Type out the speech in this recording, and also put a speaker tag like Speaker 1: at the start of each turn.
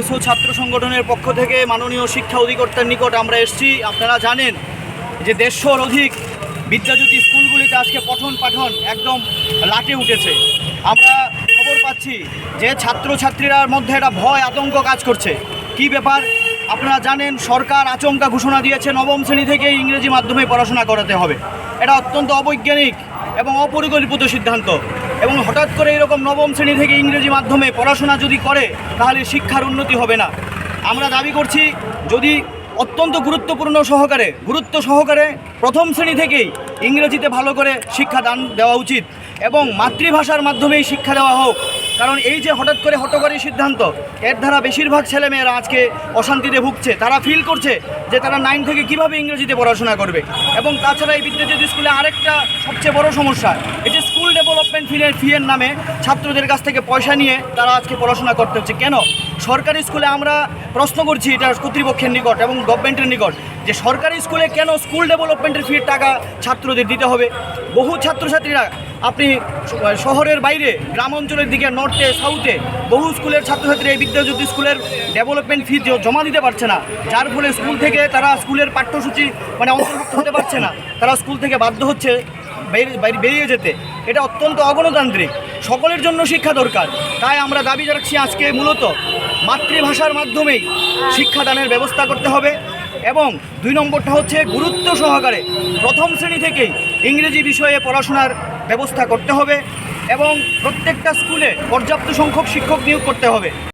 Speaker 1: S O ছাত্র সংগঠনের পক্ষ থেকে মাননীয় শিক্ষা অধিকর্তার নিকট আমরা এসেছি। আপনারা জানেন যে দেড়শোর অধিক বিদ্যাজ্যোতি স্কুলগুলিতে আজকে পঠন পাঠন একদম লাটে উঠেছে। আমরা খবর পাচ্ছি যে ছাত্রছাত্রীরার মধ্যে একটা ভয় আতঙ্ক কাজ করছে। কি ব্যাপার? আপনারা জানেন সরকার আচমকা ঘোষণা দিয়েছে, নবম শ্রেণি থেকে ইংরেজি মাধ্যমে পড়াশোনা করাতে হবে। এটা অত্যন্ত অবৈজ্ঞানিক এবং অপরিকল্পিত সিদ্ধান্ত। এবং হঠাৎ করে এরকম নবম শ্রেণি থেকে ইংরেজি মাধ্যমে পড়াশোনা যদি করে, তাহলে শিক্ষার উন্নতি হবে না। আমরা দাবি করছি, যদি অত্যন্ত গুরুত্বপূর্ণ সহকারে, গুরুত্ব সহকারে প্রথম শ্রেণি থেকেই ইংরেজিতে ভালো করে শিক্ষা দান দেওয়া উচিত এবং মাতৃভাষার মাধ্যমেই শিক্ষা দেওয়া হোক। কারণ এই যে হঠাৎ করে হটকারী সিদ্ধান্ত, এর দ্বারা বেশিরভাগ ছেলেমেয়েরা আজকে অশান্তিতে ভুগছে। তারা ফিল করছে যে তারা নাইন থেকে কীভাবে ইংরেজিতে পড়াশোনা করবে। এবং তাছাড়া এই বিদ্যাজ্যোতি স্কুলে আরেকটা সবচেয়ে বড় সমস্যা, এই যে স্কুল ডেভেলপমেন্ট ফিনের ফিয়ের নামে ছাত্রদের কাছ থেকে পয়সা নিয়ে তারা আজকে পড়াশোনা করতে হচ্ছে। কেন? সরকারি স্কুলে আমরা প্রশ্ন করছি এটা কর্তৃপক্ষের নিকট এবং গভর্নমেন্টের নিকট যে সরকারি স্কুলে কেন স্কুল ডেভেলপমেন্টের ফির টাকা ছাত্রদের দিতে হবে? বহু ছাত্রছাত্রীরা আপনি শহরের বাইরে, গ্রাম অঞ্চলের দিকে নর্থে সাউথে বহু স্কুলের ছাত্রছাত্রী এই বিদ্যাজ্যোতি স্কুলের ডেভেলপমেন্ট ফি জমা দিতে পারছে না, যার ফলে স্কুল থেকে তারা স্কুলের পাঠ্যসূচি মানে অন্তর্ভুক্ত হতে পারছে না, তারা স্কুল থেকে বাধ্য হচ্ছে বেরিয়ে যেতে। এটা অত্যন্ত অগণতান্ত্রিক। সকলের জন্য শিক্ষা দরকার। তাই আমরা দাবি রাখছি আজকে মূলত মাতৃভাষার মাধ্যমেই শিক্ষাদানের ব্যবস্থা করতে হবে এবং দুই নম্বরটা হচ্ছে গুরুত্ব সহকারে প্রথম শ্রেণি থেকেই ইংরেজি বিষয়ে পড়াশোনার ব্যবস্থা করতে হবে এবং প্রত্যেকটা স্কুলে পর্যাপ্ত সংখ্যক শিক্ষক নিয়োগ করতে হবে।